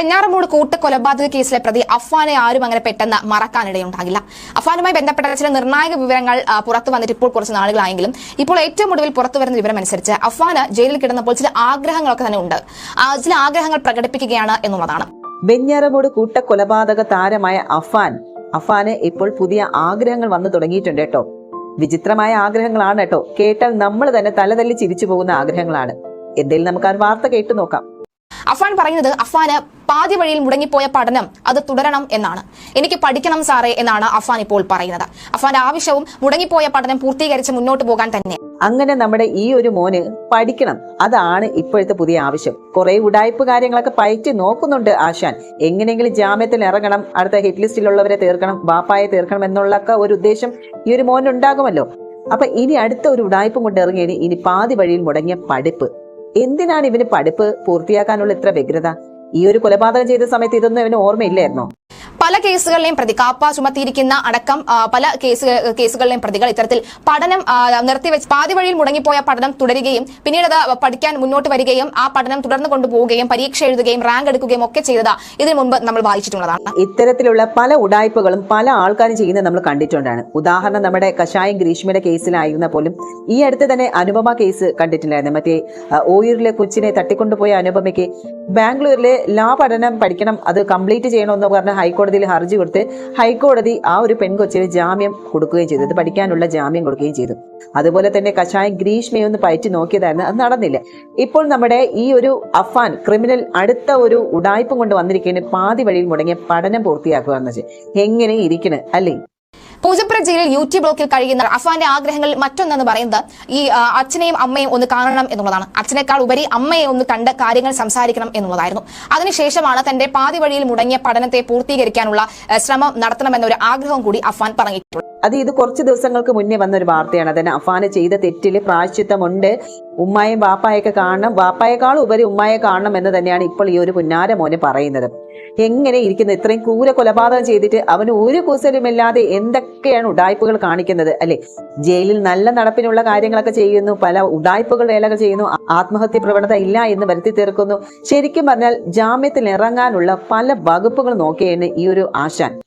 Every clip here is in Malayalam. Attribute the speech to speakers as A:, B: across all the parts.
A: വെഞ്ഞാറമൂട് കൂട്ടക്കൊലപാതക കേസിലെ പ്രതി അഫ്വാനെ ആരും അങ്ങനെ പെട്ടെന്ന് മറക്കാനിടയുണ്ടാകില്ല. അഫ്വാനുമായി ബന്ധപ്പെട്ട ചില നിർണായക വിവരങ്ങൾ പുറത്തു വന്നിട്ട് ഇപ്പോൾ കുറച്ച് നാളുകളായെങ്കിലും ഇപ്പോൾ ഏറ്റവും ഒടുവിൽ പുറത്തു വരുന്ന വിവരം അനുസരിച്ച് അഫ്വാന് ജയിലിൽ കിടന്നപ്പോൾ ചില ആഗ്രഹങ്ങളൊക്കെ തന്നെ ഉണ്ട്. ചില ആഗ്രഹങ്ങൾ പ്രകടിപ്പിക്കുകയാണ് എന്നുള്ളതാണ്.
B: വെഞ്ഞാറമൂട് കൂട്ടക്കൊലപാതക താരമായ അഫാൻ അഫാന് ഇപ്പോൾ പുതിയ ആഗ്രഹങ്ങൾ വന്നു തുടങ്ങിയിട്ടുണ്ട് കേട്ടോ. വിചിത്രമായ ആഗ്രഹങ്ങളാണ് കേട്ടോ. കേട്ടാൽ നമ്മൾ തന്നെ തലതല്ലി ചിരിച്ചു പോകുന്ന ആഗ്രഹങ്ങളാണ്. എന്തെങ്കിലും നമുക്ക് ആ വാർത്ത കേട്ടു നോക്കാം.
A: അഫാൻ പറയുന്നത് അഫാന് പാതി വഴിയിൽ മുടങ്ങിപ്പോയ പഠനം അത് തുടരണം എന്നാണ്. എനിക്ക് പഠിക്കണം സാറേ എന്നാണ് അഫാൻ ഇപ്പോൾ പറയുന്നത്. അഫാന്റെ ആവശ്യവും മുടങ്ങിപ്പോയ പഠനം പൂർത്തീകരിച്ച് മുന്നോട്ട് പോകാൻ തന്നെ.
B: അങ്ങനെ നമ്മുടെ ഈ ഒരു മോന് പഠിക്കണം. അതാണ് ഇപ്പോഴത്തെ പുതിയ ആവശ്യം. കുറെ ഉടായ്പ കാര്യങ്ങളൊക്കെ പയറ്റി നോക്കുന്നുണ്ട് ആശാൻ. എങ്ങനെയെങ്കിലും ജാമ്യത്തിൽ ഇറങ്ങണം അടുത്ത ഹിറ്റ് ലിസ്റ്റിലുള്ളവരെ തീർക്കണം ബാപ്പായെ തീർക്കണം എന്നുള്ളൊക്കെ ഒരു ഉദ്ദേശം ഈ ഒരു മോൻ ഉണ്ടാകുമല്ലോ അപ്പൊ ഇനി അടുത്ത ഒരു ഉടായ്പും കൊണ്ട് ഇറങ്ങിയാണ് ഇനി പാതി വഴിയിൽ മുടങ്ങിയ പഠിപ്പ് എന്തിനാണ് ഇവന് പഠിപ്പ് പൂർത്തിയാക്കാനുള്ള ഇത്ര വ്യഗ്രത? ഈ ഒരു കൊലപാതകം ചെയ്ത സമയത്ത് ഇതൊന്നും ഇവന് ഓർമ്മയില്ലായിരുന്നോ?
A: പല കേസുകളിലെയും പ്രതി കാപ്പ ചുമത്തിയിരിക്കുന്ന അടക്കം പല കേസ് കേസുകളിലെയും പ്രതികൾ ഇത്തരത്തിൽ പഠനം നിർത്തിവെച്ച് പാതി വഴിയിൽ മുടങ്ങിപ്പോയ പഠനം തുടരുകയും പിന്നീട് അത് പഠിക്കാൻ മുന്നോട്ട് വരികയും ആ പഠനം തുടർന്ന് കൊണ്ടുപോവുകയും പരീക്ഷ എഴുതുകയും റാങ്ക് എടുക്കുകയും ഒക്കെ ചെയ്തത് ഇതിനു മുൻപ് നമ്മൾ വായിച്ചിട്ടുള്ളതാണ്.
B: ഇത്തരത്തിലുള്ള പല ഉടായ്പകളും പല ആൾക്കാരും ചെയ്യുന്നത് നമ്മൾ കണ്ടിട്ടുണ്ടാണ്. ഉദാഹരണം നമ്മുടെ കഷായം ഗ്രീഷ്മയുടെ കേസിലായിരുന്ന പോലും ഈ അടുത്ത് തന്നെ അനുപമ കേസ് കണ്ടിട്ടില്ലായിരുന്നു. മറ്റേ ഓയൂരിലെ കൊച്ചിനെ തട്ടിക്കൊണ്ടുപോയ അനുപമയ്ക്ക് ബാംഗ്ലൂരിലെ ലാ പഠനം പഠിക്കണം അത് കംപ്ലീറ്റ് ചെയ്യണമെന്ന് പറഞ്ഞ് ഹൈക്കോടതിയിൽ ഹർജി കൊടുത്ത് ഹൈക്കോടതി ആ ഒരു പെൺകൊച്ചിന് ജാമ്യം കൊടുക്കുകയും ചെയ്തു. ഇത് പഠിക്കാനുള്ള ജാമ്യം കൊടുക്കുകയും ചെയ്തു. അതുപോലെ തന്നെ കഷായം ഗ്രീഷ്മയെ ഒന്ന് പയറ്റി നോക്കിയതായിരുന്നു. അത് നടന്നില്ല. ഇപ്പോൾ നമ്മുടെ ഈ ഒരു അഫാൻ ക്രിമിനൽ അടുത്ത ഒരു ഉടായ്പം കൊണ്ട് വന്നിരിക്കുന്ന പാതി വഴിയിൽ മുടങ്ങിയ പഠനം പൂർത്തിയാക്കുക എന്ന് വെച്ചാൽ എങ്ങനെ ഇരിക്കണ്? അല്ലേ?
A: പൂജപ്പുര ജയിലിൽ യു ടി ബ്ലോക്കിൽ കഴിയുന്ന അഫാന്റെ ആഗ്രഹങ്ങളിൽ മറ്റൊന്നെന്ന് പറയുന്നത് ഈ അച്ഛനെയും അമ്മയും ഒന്ന് കാണണം എന്നുള്ളതാണ്. അച്ഛനേക്കാൾ ഉപരി അമ്മയെ ഒന്ന് കണ്ട് കാര്യങ്ങൾ സംസാരിക്കണം എന്നുള്ളതായിരുന്നു. അതിനുശേഷമാണ് തന്റെ പാതി വഴിയിൽ മുടങ്ങിയ പഠനത്തെ പൂർത്തീകരിക്കാനുള്ള ശ്രമം നടത്തണമെന്നൊരു ആഗ്രഹം കൂടി അഫാൻ പറഞ്ഞിട്ടുള്ളത്
B: അത് ഇത് കുറച്ച് ദിവസങ്ങൾക്ക് മുന്നേ വന്ന ഒരു വാർത്തയാണ്. അതിന് അഫാന് ചെയ്ത തെറ്റിൽ പ്രായശ്ചിത്തമുണ്ട്. ഉമ്മായും ബാപ്പായൊക്കെ കാണണം. ബാപ്പായേക്കാൾ ഉപരി ഉമ്മായെ കാണണം എന്ന് തന്നെയാണ് ഇപ്പോൾ ഈ ഒരു പുന്നാര മോനെ പറയുന്നത്. എങ്ങനെ ഇരിക്കുന്നത് ഇത്രയും ക്രൂര കൊലപാതകം ചെയ്തിട്ട് അവന് ഒരു കുസലുമില്ലാതെ എന്തൊക്കെയാണ് ഉടായ്പകൾ കാണിക്കുന്നത് അല്ലെ? ജയിലിൽ നല്ല നടപ്പിനുള്ള കാര്യങ്ങളൊക്കെ ചെയ്യുന്നു. പല ഉടായ്പകൾ വേലകൾ ചെയ്യുന്നു. ആത്മഹത്യ പ്രവണത ഇല്ല എന്ന് വരുത്തി തീർക്കുന്നു. ശരിക്കും പറഞ്ഞാൽ ജാമ്യത്തിൽ ഇറങ്ങാനുള്ള പല വകുപ്പുകൾ നോക്കിയാണ് ഈ ഒരു ആശാൻ.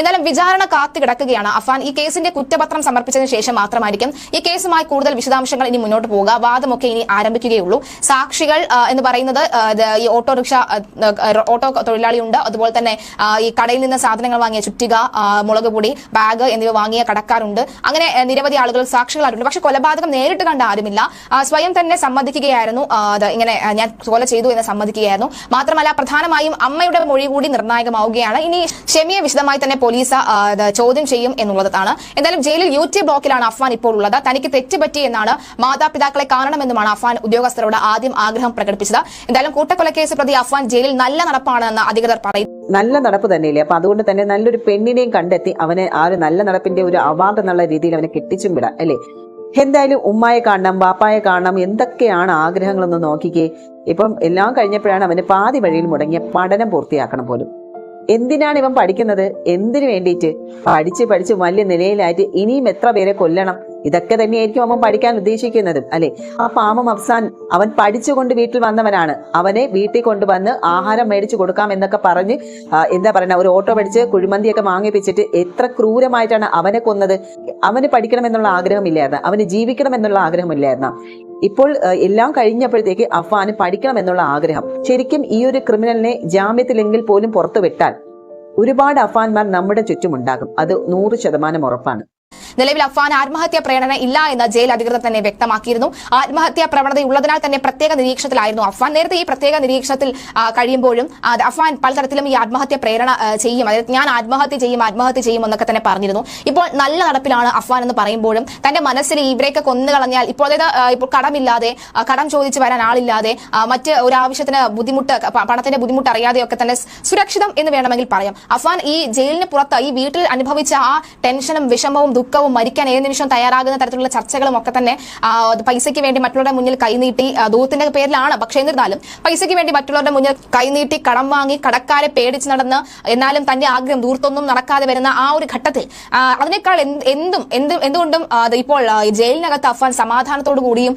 A: എന്നാലും വിചാരണ കാത്തു കിടക്കുകയാണ് അഫാൻ ഈ കേസിന്റെ കുറ്റപത്രം സമർപ്പിച്ചതിന് ശേഷം മാത്രമായിരിക്കും ഈ കേസുമായി കൂടുതൽ വിശദാംശങ്ങൾ ഇനി മുന്നോട്ട് പോവുക. വാദമൊക്കെ ഇനി ആരംഭിക്കുകയുള്ളൂ. സാക്ഷികൾ എന്ന് പറയുന്നത് ഈ ഓട്ടോറിക്ഷ ഓട്ടോ തൊഴിലാളിയുണ്ട്. അതുപോലെ തന്നെ ഈ കടയിൽ നിന്ന് സാധനങ്ങൾ വാങ്ങിയ ചുറ്റിക മുളക് പൊടി ബാഗ് എന്നിവ വാങ്ങിയ കടക്കാരുണ്ട്. അങ്ങനെ നിരവധി ആളുകൾ സാക്ഷികളായിട്ടുണ്ട്. പക്ഷെ കൊലപാതകം നേരിട്ട് കണ്ട ആരുമില്ല. സ്വയം തന്നെ സമ്മതിക്കുകയായിരുന്നു. ഇങ്ങനെ ഞാൻ കൊല ചെയ്തു എന്ന് സമ്മതിക്കുകയായിരുന്നു. മാത്രമല്ല പ്രധാനമായും അമ്മയുടെ മൊഴി കൂടി നിർണായകമാവുകയാണ്. ഇനി ഷെമിയെ വിശദമായി തന്നെ പോലീസ് ചോദ്യം ചെയ്യും എന്നുള്ളതാണ്. എന്തായാലും ജയിലിൽ യു ടി ബ്ലോക്കിലാണ് അഫ്വാൻ ഇപ്പോൾ ഉള്ളത്. തനിക്ക് തെറ്റുപറ്റി എന്നാണ് മാതാപിതാക്കളെ കാണണമെന്നുമാണ് അഫ്വാൻ ഉദ്യോഗസ്ഥരോട് ആദ്യം ആഗ്രഹം പ്രകടിപ്പിച്ചത്. എന്തായാലും കൂട്ടക്കൊലക്കേസ് പ്രതി അഫ്വാൻ ജയിലിൽ നല്ല നടപ്പാണെന്ന് അധികൃതർ പറയുന്നു.
B: നല്ല നടപ്പ് തന്നെയില്ലേ? അപ്പൊ അതുകൊണ്ട് തന്നെ നല്ലൊരു പെണ്ണിനെയും കണ്ടെത്തി അവനെ ആ ഒരു നല്ല നടപ്പിന്റെ ഒരു അവാർഡ് എന്നുള്ള രീതിയിൽ അവനെ കെട്ടിച്ചും വിടാം അല്ലേ? എന്തായാലും ഉമ്മായെ കാണണം ബാപ്പായെ കാണണം എന്തൊക്കെയാണ് ആഗ്രഹങ്ങളൊന്ന് നോക്കിക്കേ. ഇപ്പം എല്ലാം കഴിഞ്ഞപ്പോഴാണ് അവന് പാതി വഴിയിൽ മുടങ്ങിയ പഠനം പൂർത്തിയാക്കണം പോലും. എന്തിനാണ് ഇവൻ പഠിക്കുന്നത്? എന്തിനു വേണ്ടിയിട്ട്? പഠിച്ച് പഠിച്ച് വലിയ നിലയിലായിട്ട് ഇനിയും എത്ര പേരെ കൊല്ലണം? ഇതൊക്കെ തന്നെയായിരിക്കും അവൻ പഠിക്കാൻ ഉദ്ദേശിക്കുന്നത് അല്ലെ? ആ പാമം അഫ്സാൻ അവൻ പഠിച്ചുകൊണ്ട് വീട്ടിൽ വന്നവനാണ്. അവനെ വീട്ടിൽ കൊണ്ടുവന്ന് ആഹാരം മേടിച്ചു കൊടുക്കാം എന്നൊക്കെ പറഞ്ഞ് എന്താ പറയുക ഒരു ഓട്ടോ പഠിച്ച് കുഴിമന്തിയൊക്കെ വാങ്ങിപ്പിച്ചിട്ട് എത്ര ക്രൂരമായിട്ടാണ് അവനെ കൊന്നത്? അവന് പഠിക്കണം എന്നുള്ള ആഗ്രഹമില്ലായിരുന്നു അവന് ജീവിക്കണം എന്നുള്ള ആഗ്രഹമില്ലായിരുന്നു. ഇപ്പോൾ എല്ലാം കഴിഞ്ഞപ്പോഴത്തേക്ക് അഫ്വാന് പഠിക്കണം എന്നുള്ള ആഗ്രഹം. ശരിക്കും ഈ ഒരു ക്രിമിനലിനെ ജാമ്യത്തിലെങ്കിൽ പോലും പുറത്തുവിട്ടാൽ ഒരുപാട് അഫാൻമാർ നമ്മുടെ ചുറ്റുമുണ്ടാകും. അത് നൂറ് ശതമാനം ഉറപ്പാണ്.
A: നിലവിൽ അഫ്വാൻ ആത്മഹത്യാ പ്രേരണ ഇല്ല എന്ന് ജയിൽ അധികൃതർ തന്നെ വ്യക്തമാക്കിയിരുന്നു. ആത്മഹത്യാ പ്രവണതയുള്ളതിനാൽ തന്നെ പ്രത്യേക നിരീക്ഷണത്തിലായിരുന്നു അഫ്വാൻ നേരത്തെ ഈ പ്രത്യേക നിരീക്ഷണത്തിൽ കഴിയുമ്പോഴും അഫ്വാൻ പലതരത്തിലും ഈ ആത്മഹത്യ പ്രേരണ ചെയ്യും. അതായത് ഞാൻ ആത്മഹത്യ ചെയ്യും ആത്മഹത്യ ചെയ്യും എന്നൊക്കെ തന്നെ പറഞ്ഞിരുന്നു. ഇപ്പോൾ നല്ല നടപ്പിലാണ് അഫ്വാൻ എന്ന് പറയുമ്പോഴും തന്റെ മനസ്സിൽ ഇവരെയൊക്കെ കൊന്നുകളഞ്ഞാൽ ഇപ്പോൾ അതായത് ഇപ്പോൾ കടമില്ലാതെ കടം ചോദിച്ചു വരാൻ ആളില്ലാതെ മറ്റ് ഒരു ആവശ്യത്തിന് ബുദ്ധിമുട്ട് പണത്തിന്റെ ബുദ്ധിമുട്ട് അറിയാതെയൊക്കെ തന്നെ സുരക്ഷിതം എന്ന് വേണമെങ്കിൽ പറയാം. അഫ്വാൻ ഈ ജയിലിന് പുറത്ത് ഈ വീട്ടിൽ അനുഭവിച്ച ആ ടെൻഷനും വിഷമവും ദുഃഖവും മരിക്കാൻ ഏത് നിമിഷം തയ്യാറാകുന്ന തരത്തിലുള്ള ചർച്ചകളും ഒക്കെ തന്നെ പൈസയ്ക്ക് വേണ്ടി മറ്റുള്ളവരുടെ മുന്നിൽ കൈനീട്ടി ദൂത്തിന്റെ പേരിലാണ്. പക്ഷേ എന്നിരുന്നാലും പൈസയ്ക്ക് വേണ്ടി മറ്റുള്ളവരുടെ മുന്നിൽ കൈനീട്ടി കടം വാങ്ങി കടക്കാരെ പേടിച്ച് നടന്ന് എന്നാലും തന്റെ ആഗ്രഹം ദൂർത്തൊന്നും നടക്കാതെ വരുന്ന ആ ഒരു ഘട്ടത്തിൽ അതിനേക്കാൾ എന്തും എന്തും എന്തുകൊണ്ടും ഇപ്പോൾ ജയിലിനകത്ത് അഫാൻ സമാധാനത്തോടു കൂടിയും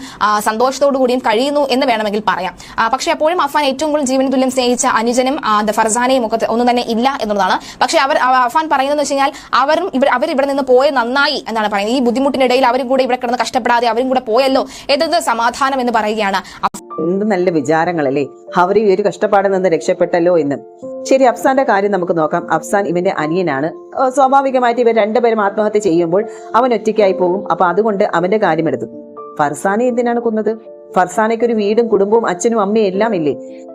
A: സന്തോഷത്തോടു കൂടിയും കഴിയുന്നു എന്ന് വേണമെങ്കിൽ പറയാം. പക്ഷെ അപ്പോഴും അഫാൻ ഏറ്റവും കൂടുതൽ ജീവന തുല്യം സ്നേഹിച്ച അനുജനും ഫർസാനെയും ഒക്കെ ഒന്നും തന്നെ ഇല്ല എന്നുള്ളതാണ്. പക്ഷേ അവർ അഫ്വാൻ പറയുന്നത് വെച്ച് കഴിഞ്ഞാൽ അവരും അവർ ഇവിടെ നിന്ന് പോയ നന്നായി എന്നാണ് പറയുന്നത്. ഈ ബുദ്ധിമുട്ടിനിടയിൽ അവരും കൂടെ ഇവിടെ കിടന്ന് കഷ്ടപ്പെടാതെ അവരും കൂടെ പോയല്ലോ. എന്നത് സമാധാനം എന്ന് പറയുകയാണ്.
B: എന്ത് നല്ല വിചാരങ്ങളല്ലേ? അവർ ഈ ഒരു കഷ്ടപ്പാടിൽ നിന്ന് രക്ഷപ്പെട്ടല്ലോ എന്ന്. ശരി അഫ്സാന്റെ കാര്യം നമുക്ക് നോക്കാം. അഫ്സാൻ ഇവന്റെ അനിയനാണ്. സ്വാഭാവികമായിട്ട് ഇവർ രണ്ടുപേരും ആത്മഹത്യ ചെയ്യുമ്പോൾ അവൻ ഒറ്റയ്ക്കായി പോകും. അപ്പൊ അതുകൊണ്ട് അവന്റെ കാര്യം എടുത്തു. ഫർസാനെ എന്തിനാണ് കൊന്നത്? ഫർസാനയ്ക്ക് ഒരു വീടും കുടുംബവും അച്ഛനും അമ്മയും എല്ലാം ഇല്ലേ?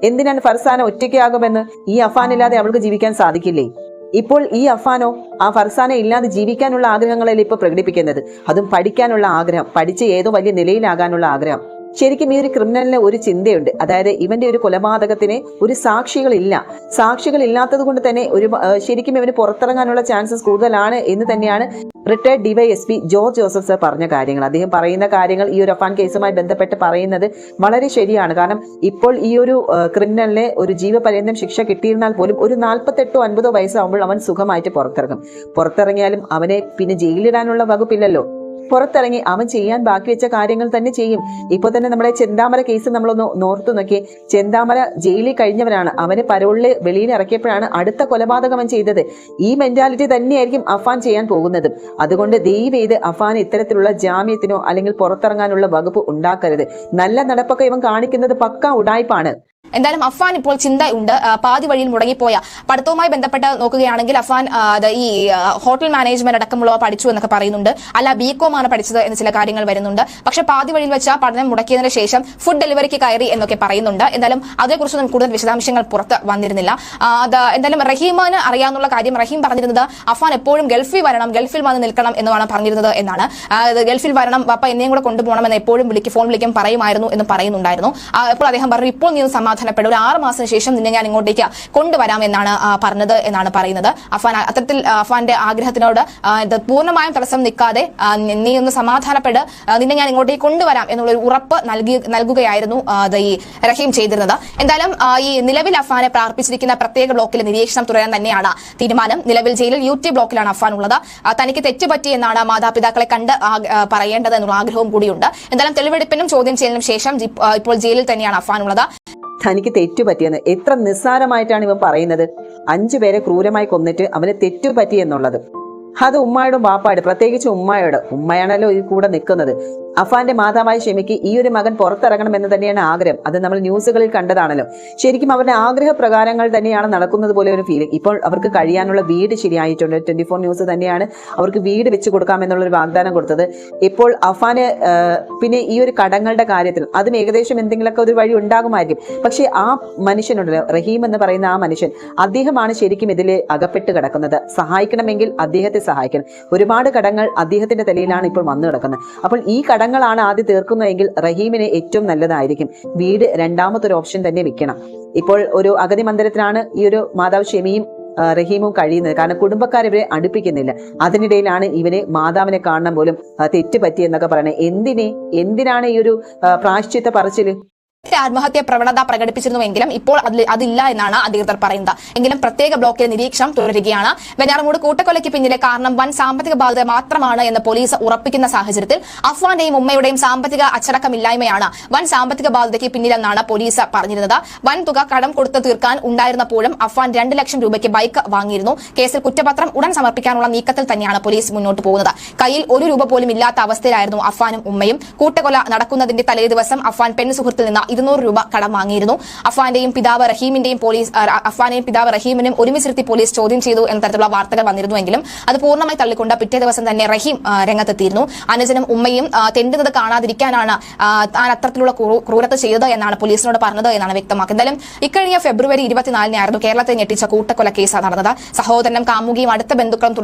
B: എന്തിനാണ് ഫർസാന ഒറ്റയ്ക്കാകുമെന്ന് ഈ അഫാനില്ലാതെ അവൾക്ക് ജീവിക്കാൻ സാധിക്കില്ലേ? ഇപ്പോൾ ഈ അഫാനോ ആ ഫർസാനെ ഇല്ലാതെ ജീവിക്കാനുള്ള ആഗ്രഹങ്ങളല്ലേ ഇപ്പോൾ പ്രകടിപ്പിക്കുന്നത്? അതും പഠിക്കാനുള്ള ആഗ്രഹം പഠിച്ച് ഏതോ വലിയ നിലയിലാകാനുള്ള ആഗ്രഹം. ശരിക്കും ഈ ഒരു ക്രിമിനലിന് ഒരു ചിന്തയുണ്ട്. അതായത് ഇവന്റെ ഒരു കൊലപാതകത്തിന് ഒരു സാക്ഷികളില്ല. സാക്ഷികൾ ഇല്ലാത്തത് കൊണ്ട് തന്നെ ഒരു ശരിക്കും ഇവന് പുറത്തിറങ്ങാനുള്ള ചാൻസസ് കൂടുതലാണ് എന്ന് തന്നെയാണ് retired DYSP George Joseph sir പറഞ്ഞ കാര്യങ്ങൾ. അദ്ദേഹം പറയുന്ന കാര്യങ്ങൾ ഈ ഒരു അഫാൻ കേസുമായി ബന്ധപ്പെട്ട് പറയുന്നത് വളരെ ശരിയാണ്. കാരണം ഇപ്പോൾ ഈ ഒരു ക്രിമിനലിനെ ഒരു ജീവപര്യന്തം ശിക്ഷ കിട്ടിയിരുന്നാൽ പോലും ഒരു നാൽപ്പത്തെട്ടോ അൻപതോ വയസ്സാകുമ്പോൾ അവൻ സുഖമായിട്ട് പുറത്തിറങ്ങും. പുറത്തിറങ്ങിയാലും അവനെ പിന്നെ ജയിലിടാനുള്ള വകുപ്പില്ലല്ലോ. പുറത്തിറങ്ങി അവൻ ചെയ്യാൻ ബാക്കി വെച്ച കാര്യങ്ങൾ തന്നെ ചെയ്യും. ഇപ്പൊ തന്നെ നമ്മുടെ ചെന്താമര കേസ് നമ്മളൊന്ന് നോർത്തു നോക്കി. ചെന്താമര ജയിലിൽ കഴിഞ്ഞവനാണ്. അവന് പരോളിൽ വെളിയിൽ ഇറക്കിയപ്പോഴാണ് അടുത്ത കൊലപാതകം അവൻ ചെയ്തത്. ഈ മെന്റാലിറ്റി തന്നെയായിരിക്കും അഫാൻ ചെയ്യാൻ പോകുന്നതും. അതുകൊണ്ട് ദൈവം ചെയ്ത് അഫാൻ ഇത്തരത്തിലുള്ള ജാമ്യത്തിനോ അല്ലെങ്കിൽ പുറത്തിറങ്ങാനുള്ള വകുപ്പ് ഉണ്ടാക്കരുത്. നല്ല നടപ്പൊക്കെ ഇവൻ കാണിക്കുന്നത് പക്ക ഉടായ്പാണ്.
A: എന്തായാലും അഫാൻ ഇപ്പോൾ ചിന്ത ഉണ്ട് പാതി വഴിയിൽ മുടങ്ങിപ്പോയ. പഠിത്തവുമായി ബന്ധപ്പെട്ട് നോക്കുകയാണെങ്കിൽ അഫാൻ ഈ ഹോട്ടൽ മാനേജ്മെന്റ് അടക്കമുള്ളവ പഠിച്ചു എന്നൊക്കെ പറയുന്നുണ്ട്. അല്ല ബികോം ആണ് പഠിച്ചത് എന്ന് ചില കാര്യങ്ങൾ വരുന്നുണ്ട്. പക്ഷേ പാതി വഴിയിൽ വെച്ച പഠനം മുടക്കിയതിന് ശേഷം ഫുഡ് ഡെലിവറിക്ക് കയറി എന്നൊക്കെ പറയുന്നുണ്ട്. എന്തായാലും അതേക്കുറിച്ചൊന്നും കൂടുതൽ വിശദാംശങ്ങൾ പുറത്ത് വന്നിരുന്നില്ല. അത് എന്തായാലും റഹീമാന് അറിയാമെന്നുള്ള കാര്യം റഹീം പറഞ്ഞിരുന്നത് അഫാൻ എപ്പോഴും ഗൾഫിൽ വരണം ഗൾഫിൽ വന്ന് നിൽക്കണം എന്നാണ് പറഞ്ഞിരുന്നത് എന്നാണ്. ഗൾഫിൽ വരണം പപ്പ എന്നെയും കൂടെ കൊണ്ടുപോകണം എന്ന് എപ്പോഴും വിളിക്കും ഫോൺ വിളിക്കും പറയുമായിരുന്നു എന്ന് പറയുന്നുണ്ടായിരുന്നു. അപ്പോൾ അദ്ദേഹം പറഞ്ഞു ഇപ്പോൾ നീ ഒന്ന് സമാധാനപ്പെടും ഒരു ആറ് മാസത്തിന് ശേഷം നിന്നെ ഞാൻ ഇങ്ങോട്ടേക്ക് കൊണ്ടുവരാം എന്നാണ് പറഞ്ഞത് എന്നാണ് പറയുന്നത്. അഫാൻ അത്തരത്തിൽ അഫാന്റെ ആഗ്രഹത്തിനോട് പൂർണമായും തടസ്സം നിൽക്കാതെ നീ- ഒന്ന് സമാധാനപ്പെട്. നിന്നെ ഞാൻ ഇങ്ങോട്ടേക്ക് കൊണ്ടുവരാം എന്നുള്ള ഒരു ഉറപ്പ് നൽകി നൽകുകയായിരുന്നു ഈ റഹീം ചെയ്തിരുന്നത്. എന്തായാലും ഈ നിലവിൽ അഫാനെ പ്രാർപ്പിച്ചിരിക്കുന്ന പ്രത്യേക ബ്ലോക്കിലെ നിരീക്ഷണം തുടരാൻ തന്നെയാണ് തീരുമാനം. നിലവിൽ ജയിലിൽ യു ടി ബ്ലോക്കിലാണ് അഫാൻ ഉള്ളത്. തനിക്ക് തെറ്റുപറ്റി എന്നാണ് മാതാപിതാക്കളെ കണ്ട് പറയേണ്ടത് എന്നുള്ള ആഗ്രഹവും കൂടിയുണ്ട്. എന്തായാലും തെളിവെടുപ്പിനും ചോദ്യം ചെയ്യലിനും ശേഷം ഇപ്പോൾ ജയിലിൽ തന്നെയാണ് അഫാൻ ഉള്ളത്.
B: തനിക്ക് തെറ്റുപറ്റിയെന്ന് എത്ര നിസ്സാരമായിട്ടാണ് ഇവൻ പറയുന്നത്? അഞ്ചു പേരെ ക്രൂരമായി കൊന്നിട്ട് അവന് തെറ്റുപറ്റി എന്നുള്ളത്. അത് ഉമ്മായോടും വാപ്പായോട് പ്രത്യേകിച്ച് ഉമ്മായോട്. ഉമ്മയാണല്ലോ ഈ കൂടെ നിൽക്കുന്നത്. അഫാന്റെ മാതാവായ ഷെമിക്ക് ഈ ഒരു മകൻ പുറത്തിറങ്ങണം എന്ന് തന്നെയാണ് ആഗ്രഹം. അത് നമ്മൾ ന്യൂസുകളിൽ കണ്ടതാണല്ലോ. ശരിക്കും അവരുടെ ആഗ്രഹ പ്രകാരങ്ങൾ തന്നെയാണ് നടക്കുന്നത് പോലെ ഒരു ഫീലിംഗ് ഇപ്പോൾ അവർക്ക് കഴിയാനുള്ള വീട് ശരിയായിട്ടുണ്ട്. ട്വന്റി ഫോർ ന്യൂസ് തന്നെയാണ് അവർക്ക് വീട് വെച്ച് കൊടുക്കാമെന്നുള്ള ഒരു വാഗ്ദാനം കൊടുത്തത്. ഇപ്പോൾ അഫാന് പിന്നെ ഈ ഒരു കടങ്ങളുടെ കാര്യത്തിൽ അതും ഏകദേശം എന്തെങ്കിലുമൊക്കെ ഒരു വഴി ഉണ്ടാകുമായിരിക്കും. പക്ഷേ ആ മനുഷ്യനുണ്ടല്ലോ റഹീം എന്ന് പറയുന്ന ആ മനുഷ്യൻ അദ്ദേഹമാണ് ശരിക്കും ഇതിൽ അകപ്പെട്ട് കിടക്കുന്നത്. സഹായിക്കണമെങ്കിൽ അദ്ദേഹത്തെ സഹായിക്കണം. ഒരുപാട് കടങ്ങൾ അദ്ദേഹത്തിന്റെ തലയിലാണ് ഇപ്പോൾ വന്നു കിടക്കുന്നത്. അപ്പോൾ ഈ കടങ്ങളാണ് ആദ്യം തീർക്കുന്നതെങ്കിൽ റഹീമിന് ഏറ്റവും നല്ലതായിരിക്കും. വീട് രണ്ടാമത്തെ ഒരു ഓപ്ഷൻ തന്നെ വെക്കണം ഇപ്പോൾ ഒരു അഗതി മന്ദിരത്തിലാണ് ഈ ഒരു മാതാവ് ഷെമിയും റഹീമും കഴിയുന്നത്. കാരണം കുടുംബക്കാർ ഇവരെ അടുപ്പിക്കുന്നില്ല. അതിനിടയിലാണ് ഇവന് മാതാവിനെ കാണണം പോലും തെറ്റ് പറ്റിയെന്നൊക്കെ പറയണത് എന്തിനെ? എന്തിനാണ് ഈ ഒരു പ്രാശ്ചിത്ത പറച്ചിൽ?
A: ആത്മഹത്യ പ്രവണത പ്രകടിപ്പിച്ചിരുന്നുവെങ്കിലും ഇപ്പോൾ അതില്ല എന്നാണ് അധികൃതർ പറയുന്നത്. എങ്കിലും പ്രത്യേക ബ്ലോക്കിലെ നിരീക്ഷണം തുടരുകയാണ്. വെഞ്ഞാറമൂട് കൂട്ടക്കൊലയ്ക്ക് പിന്നിലെ കാരണം വൻ സാമ്പത്തിക ബാധ്യത മാത്രമാണ് എന്ന് പോലീസ് ഉറപ്പിക്കുന്ന സാഹചര്യത്തിൽ അഫ്വാന്റെയും ഉമ്മയുടെയും സാമ്പത്തിക അച്ചടക്കമില്ലായ്മയാണ് വൻ സാമ്പത്തിക ബാധ്യതയ്ക്ക് പിന്നിലെന്നാണ് പോലീസ് പറഞ്ഞിരുന്നത്. വൻ തുക കടം കൊടുത്ത് തീർക്കാൻ ഉണ്ടായിരുന്നപ്പോഴും അഫ്വാൻ രണ്ട് ലക്ഷം രൂപയ്ക്ക് ബൈക്ക് വാങ്ങിയിരുന്നു. കേസിൽ കുറ്റപത്രം ഉടൻ സമർപ്പിക്കാനുള്ള നീക്കത്തിൽ തന്നെയാണ് പോലീസ് മുന്നോട്ട് പോകുന്നത്. കയ്യിൽ ഒരു രൂപ പോലും ഇല്ലാത്ത അവസ്ഥയിലായിരുന്നു അഫ്വാനും ഉമ്മയും. കൂട്ടക്കൊല നടക്കുന്നതിന്റെ തലേ ദിവസം അഫ്വാൻ പെൺ സുഹൃത്തിൽ നിന്ന് ഇരുന്നൂറ് രൂപ കടം വാങ്ങിയിരുന്നു. അഫ്വാന്റെയും പിതാവ് റഹീമിന്റെയും പോലീസ് അഫ്വാനെയും പിതാവ് റഹീമിനും ഒരുമിച്ചിരുത്തി പോലീസ് ചോദ്യം ചെയ്തു എന്ന തരത്തിലുള്ള വാർത്തകൾ വന്നിരുന്നുവെങ്കിലും അത് പൂർണമായി തള്ളിക്കൊണ്ട് പിറ്റേ ദിവസം തന്നെ റഹീം രംഗത്തെത്തിയിരുന്നു. അനുജനും ഉമ്മയും തെണ്ടുന്നത് കാണാതിരിക്കാനാണ് താൻ അത്തരത്തിലുള്ള ക്രൂരത ചെയ്തത് എന്നാണ് പോലീസിനോട് പറഞ്ഞത് എന്നാണ് വ്യക്തമാക്കുന്നത്. എന്തായാലും ഇക്കഴിഞ്ഞ ഫെബ്രുവരി ഇരുപത്തിനാലിനായിരുന്നു കേരളത്തെ ഞെട്ടിച്ച കൂട്ടക്കൊല കേസ് നടന്നത്. സഹോദരനും കാമുകിയും അടുത്ത ബന്ധുക്കളും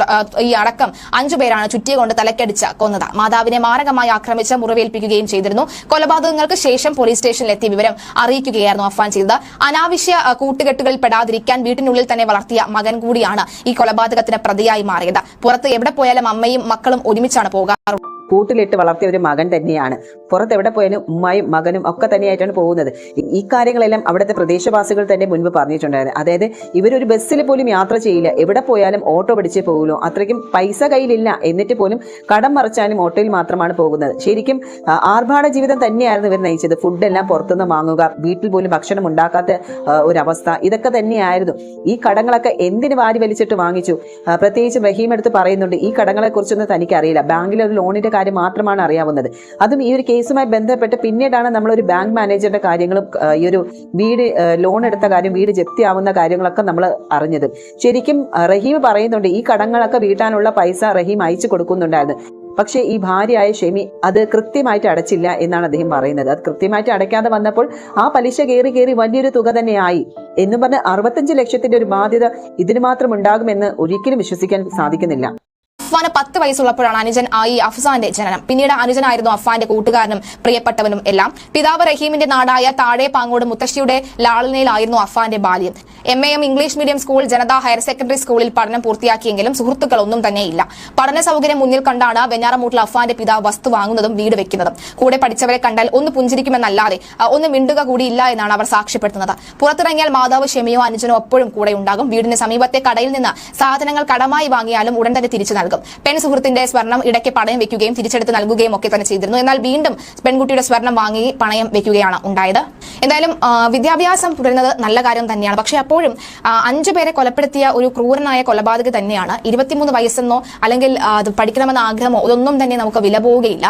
A: ഈ അടക്കം അഞ്ചുപേരാണ് ചുറ്റിയ കൊണ്ട് തലക്കടിച്ച് കൊന്നത്. മാതാവിനെ മാരകമായി ആക്രമിച്ച് മുറിവേൽപ്പിക്കുകയും ചെയ്തിരുന്നു. കൊലപാതകങ്ങൾക്ക് ശേഷം പോലീസ് സ്റ്റേഷനിൽ വീട്ടിലെത്തിയ വിവരം അറിയിക്കുകയായിരുന്നു അഫ്വാൻ ചെയ്തത്. അനാവശ്യ കൂട്ടുകെട്ടുകളിൽ പെടാതിരിക്കാൻ വീട്ടിനുള്ളിൽ തന്നെ വളർത്തിയ മകൻ കൂടിയാണ് ഈ കൊലപാതകത്തിന് പ്രതിയായി മാറിയത്. പുറത്ത് എവിടെ പോയാലും അമ്മയും മക്കളും ഒരുമിച്ചാണ് പോകാറ്.
B: കൂട്ടിലിട്ട് വളർത്തിയ ഒരു മകൻ തന്നെയാണ്. പുറത്ത് എവിടെ പോയാലും ഉമ്മയും മകനും ഒക്കെ തന്നെയായിട്ടാണ് പോകുന്നത്. ഈ- കാര്യങ്ങളെല്ലാം അവിടുത്തെ പ്രദേശവാസികൾ തന്നെ മുൻപ് പറഞ്ഞിട്ടുണ്ടായിരുന്നു. അതായത് ഇവരൊരു ബസ്സിൽ പോലും യാത്ര ചെയ്യില്ല. എവിടെ പോയാലും ഓട്ടോ പിടിച്ച് പോകുള്ളൂ. അത്രയ്ക്കും പൈസ കയ്യിലില്ല. എന്നിട്ട് പോലും കടം മറിച്ചാലും ഓട്ടോയിൽ മാത്രമാണ് പോകുന്നത്. ശരിക്കും ആർഭാട ജീവിതം തന്നെയായിരുന്നു ഇവർ നയിച്ചത്. ഫുഡെല്ലാം പുറത്തുനിന്ന് വാങ്ങുക വീട്ടിൽ പോലും ഭക്ഷണം ഉണ്ടാക്കാത്ത ഒരവസ്ഥ. ഇതൊക്കെ തന്നെയായിരുന്നു. ഈ കടങ്ങളൊക്കെ എന്തിന് വാരി വലിച്ചിട്ട് വാങ്ങിച്ചു? പ്രത്യേകിച്ച് റഹീം എടുത്ത് പറയുന്നുണ്ട് ഈ കടങ്ങളെ കുറിച്ചൊന്നും തനിക്കറിയില്ല. ബാങ്കിൽ ഒരു ലോണിന്റെ കാര്യം മാത്രമാണ് അറിയാവുന്നത്. അതും ഈ ഒരു കേസുമായി ബന്ധപ്പെട്ട് പിന്നീടാണ് ഒരു ബാങ്ക് മാനേജറുടെ കാര്യങ്ങളും ഈ ഒരു വീട് ലോൺ എടുത്ത കാര്യം വീട് ജപ്തിയാവുന്ന കാര്യങ്ങളൊക്കെ നമ്മൾ അറിഞ്ഞത്. ശരിക്കും റഹീം പറയുന്നുണ്ട് ഈ കടങ്ങളൊക്കെ വീട്ടാനുള്ള പൈസ റഹീം അയച്ചു കൊടുക്കുന്നുണ്ടായിരുന്നു. പക്ഷേ ഈ ഭാര്യയായ ഷെമി അത് കൃത്യമായിട്ട് അടച്ചില്ല എന്നാണ് അദ്ദേഹം പറയുന്നത്. അത് കൃത്യമായിട്ട് അടയ്ക്കാതെ വന്നപ്പോൾ ആ പലിശ കയറി കയറി വലിയൊരു തുക തന്നെയായി എന്നും പറഞ്ഞ് അറുപത്തഞ്ച് ലക്ഷത്തിന്റെ ഒരു ബാധ്യത ഇതിന് മാത്രം ഉണ്ടാകുമെന്ന് ഒരിക്കലും വിശ്വസിക്കാൻ സാധിക്കുന്നില്ല.
A: അഫ്വാന് പത്ത് വയസ്സുള്ളപ്പോഴാണ് അനുജൻ ആയി അഫ്സാന്റെ ജനനം. പിന്നീട് അനുജനായിരുന്നു അഫ്വാന്റെ കൂട്ടുകാരനും പ്രിയപ്പെട്ടവനും എല്ലാം. പിതാവ് റഹീമിന്റെ നാടായ താഴെ പാങ്ങോട് മുത്തശ്ശിയുടെ ലാളനയിലായിരുന്നു അഫ്വാന്റെ ബാല്യം. M A M English medium school Janata higher secondary സ്കൂളിൽ പഠനം പൂർത്തിയാക്കിയെങ്കിലും സുഹൃത്തുക്കളൊന്നും തന്നെയില്ല. പഠന സൗകര്യം മുന്നിൽ കണ്ടാണ് വെഞ്ഞാറമൂട്ടിൽ അഫ്വാന്റെ പിതാവ് വസ്തു വാങ്ങുന്നതും വീട് വെക്കുന്നതും. കൂടെ പഠിച്ചവരെ കണ്ടാൽ ഒന്ന് പുഞ്ചിരിക്കുമെന്നല്ലാതെ ഒന്ന് മിണ്ടുക കൂടിയില്ല എന്നാണ് അവർ സാക്ഷ്യപ്പെടുത്തുന്നത്. പുറത്തിറങ്ങിയാൽ മാതാവ് ക്ഷമയോ അനുജനോ എപ്പോഴും കൂടെ ഉണ്ടാകും വീടിന് സമീപത്തെ കടയിൽ നിന്ന് സാധനങ്ങൾ കടമായി വാങ്ങിയാലും ഉടൻ തന്നെ തിരിച്ചു നൽകും. പെൺ സുഹൃത്തിന്റെ സ്വർണം ഇടയ്ക്ക് പണയം വെക്കുകയും തിരിച്ചെടുത്ത് നൽകുകയും ഒക്കെ തന്നെ ചെയ്തിരുന്നു. എന്നാൽ വീണ്ടും പെൺകുട്ടിയുടെ സ്വർണം വാങ്ങി പണയം വെക്കുകയാണ് ഉണ്ടായത്. എന്തായാലും വിദ്യാഭ്യാസം തുടരുന്നത് നല്ല കാര്യം തന്നെയാണ്. പക്ഷെ അപ്പോഴും അഞ്ചു പേരെ കൊലപ്പെടുത്തിയ ഒരു ക്രൂരനായ കൊലപാതക തന്നെയാണ്. ഇരുപത്തിമൂന്ന് വയസ്സെന്നോ അല്ലെങ്കിൽ പഠിക്കണമെന്ന ആഗ്രഹമോ ഇതൊന്നും തന്നെ നമുക്ക് വില പോവുകയില്ല.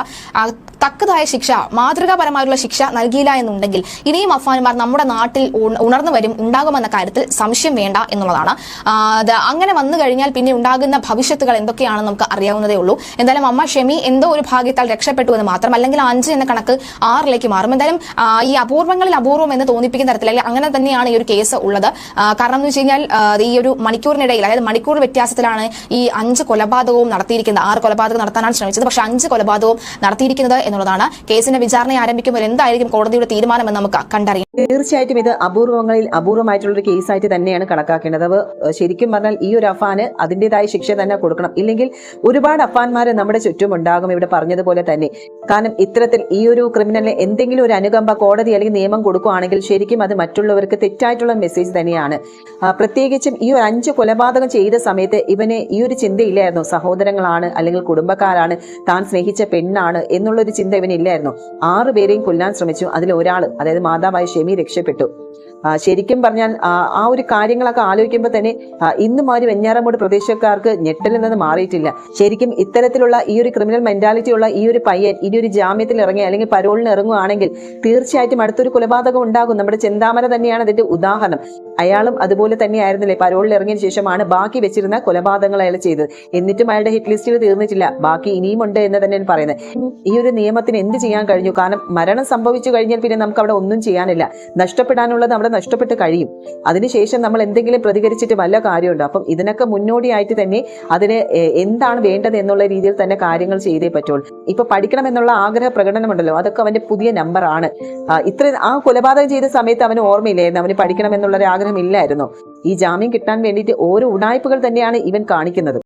A: തക്കതായ ശിക്ഷ മാതൃകാപരമായുള്ള ശിക്ഷ നൽകിയില്ല എന്നുണ്ടെങ്കിൽ ഇനിയും അഫാൻമാർ നമ്മുടെ നാട്ടിൽ ഉണർന്നു വരും ഉണ്ടാകുമെന്ന കാര്യത്തിൽ സംശയം വേണ്ട എന്നുള്ളതാണ്. അങ്ങനെ വന്നു കഴിഞ്ഞാൽ പിന്നെ ഉണ്ടാകുന്ന ഭവിഷ്യത്തുകൾ എന്തൊക്കെയാണെന്ന് നമുക്ക് അറിയാവുന്നതേ ഉള്ളൂ. എന്തായാലും അമ്മ ഷെമി എന്തോ ഒരു ഭാഗ്യത്താൽ രക്ഷപ്പെട്ടു എന്ന് മാത്രം അല്ലെങ്കിൽ അഞ്ച് എന്ന കണക്ക് ആറിലേക്ക് മാറും. എന്തായാലും ഈ അപൂർവങ്ങളിൽ അപൂർവം എന്ന് തോന്നിപ്പിക്കുന്ന തരത്തിൽ അല്ലെങ്കിൽ അങ്ങനെ തന്നെയാണ് ഈ ഒരു കേസ് ഉള്ളത്. കാരണം എന്ന് വെച്ച് കഴിഞ്ഞാൽ ഈ ഒരു മണിക്കൂറിനിടയിൽ അതായത് മണിക്കൂർ വ്യത്യാസത്തിലാണ് ഈ അഞ്ച് കൊലപാതകവും നടത്തിയിരിക്കുന്നത്. ആറ് കൊലപാതകം നടത്താനാണ് ശ്രമിച്ചത്. പക്ഷെ അഞ്ച് കൊലപാതകവും നടത്തിയിരിക്കുന്നത് എന്നുള്ളതാണ്. കേസിന്റെ വിചാരണ ആരംഭിക്കുമ്പോൾ എന്തായിരിക്കും കോടതിയുടെ തീരുമാനം എന്ന് നമുക്ക് കണ്ടറിയാം.
B: തീർച്ചയായിട്ടും ഇത് അപൂർവങ്ങളിൽ അപൂർവമായിട്ടുള്ള ഒരു കേസായിട്ട് തന്നെയാണ് കണക്കാക്കേണ്ടത്. ശരിക്കും പറഞ്ഞാൽ ഈ ഒരു അഫാന് അതിന്റെതായ ശിക്ഷ തന്നെ കൊടുക്കണം. ഇല്ലെങ്കിൽ ഒരുപാട് അഫാൻമാർ നമ്മുടെ ചുറ്റും ഉണ്ടാകും ഇവിടെ പറഞ്ഞതുപോലെ തന്നെ. കാരണം ഇത്തരത്തിൽ ഈ ഒരു ക്രിമിനലിന് എന്തെങ്കിലും ഒരു അനുകമ്പ കോടതി അല്ലെങ്കിൽ നിയമം കൊടുക്കുകയാണെങ്കിൽ ശരിക്കും അത് മറ്റുള്ളവർക്ക് തെറ്റായിട്ടുള്ള മെസ്സേജ് തന്നെയാണ്. പ്രത്യേകിച്ചും ഈ ഒരു അഞ്ച് കൊലപാതകം ചെയ്ത സമയത്ത് ഇവന് ഈ ഒരു ചിന്തയില്ലായിരുന്നു. സഹോദരങ്ങളാണ് അല്ലെങ്കിൽ കുടുംബക്കാരാണ് താൻ സ്നേഹിച്ച പെണ്ണാണ് എന്നുള്ളൊരു ചിന്ത ഇവനില്ലായിരുന്നു. ആറ് പേരെയും കൊല്ലാൻ ശ്രമിച്ചു. അതിൽ ഒരാൾ അതായത് മാതാവായ ഷെമി രക്ഷപ്പെട്ടു. ശരിക്കും പറഞ്ഞാൽ ആ, ഒരു കാര്യങ്ങളൊക്കെ ആലോചിക്കുമ്പോൾ തന്നെ ഇന്നും ആ ഒരു വെഞ്ഞാറമൂട് പ്രദേശക്കാർക്ക് ഞെട്ടലിൽ നിന്ന് മാറിയിട്ടില്ല. ശരിക്കും ഇത്തരത്തിലുള്ള ഈ ഒരു ക്രിമിനൽ മെന്റാലിറ്റി ഉള്ള ഈ ഒരു പയ്യൻ ഇനി ഒരു ജാമ്യത്തിൽ ഇറങ്ങി അല്ലെങ്കിൽ പരോളിന് ഇറങ്ങുകയാണെങ്കിൽ തീർച്ചയായിട്ടും അടുത്തൊരു കൊലപാതകം ഉണ്ടാകും. നമ്മുടെ ചെന്താമര തന്നെയാണ് അതിന്റെ ഉദാഹരണം. അയാളും അതുപോലെ തന്നെയായിരുന്നില്ലേ? പരോളിൽ ഇറങ്ങിയ ശേഷമാണ് ബാക്കി വെച്ചിരുന്ന കൊലപാതകങ്ങൾ അയാൾ ചെയ്തത്. എന്നിട്ടും അയാളുടെ ഹിറ്റ് ലിസ്റ്റിൽ തീർന്നിട്ടില്ല. ബാക്കി ഇനിയും ഉണ്ട് എന്ന് തന്നെയാണ് പറയുന്നത്. ഈ ഒരു നിയമത്തിന് എന്ത് ചെയ്യാൻ കഴിഞ്ഞു? കാരണം മരണം സംഭവിച്ചു കഴിഞ്ഞാൽ പിന്നെ നമുക്ക് അവിടെ ഒന്നും ചെയ്യാനില്ല. നഷ്ടപ്പെടാനുള്ളത് അവിടെ നഷ്ടപ്പെട്ട് കഴിയും. അതിനുശേഷം നമ്മൾ എന്തെങ്കിലും പ്രതികരിച്ചിട്ട് വല്ല കാര്യമുണ്ടോ? അപ്പം ഇതിനൊക്കെ മുന്നോടിയായിട്ട് തന്നെ അതിന് എന്താണ് വേണ്ടത് എന്നുള്ള രീതിയിൽ തന്നെ കാര്യങ്ങൾ ചെയ്തേ പറ്റുള്ളൂ. ഇപ്പൊ പഠിക്കണം എന്നുള്ള ആഗ്രഹ പ്രകടനമുണ്ടല്ലോ. അതൊക്കെ അവന്റെ പുതിയ നമ്പറാണ് ഇത്ര ആ കൊലപാതകം ചെയ്ത സമയത്ത് അവന് ഓർമ്മയില്ലായിരുന്നു. അവന് പഠിക്കണം എന്നുള്ള ഒരു ആഗ്രഹം ഇല്ലായിരുന്നു ഈ ജാമ്യം കിട്ടാൻ വേണ്ടിയിട്ട് ഓരോ ഉടായ്പകൾ തന്നെയാണ് ഇവൻ കാണിക്കുന്നത്.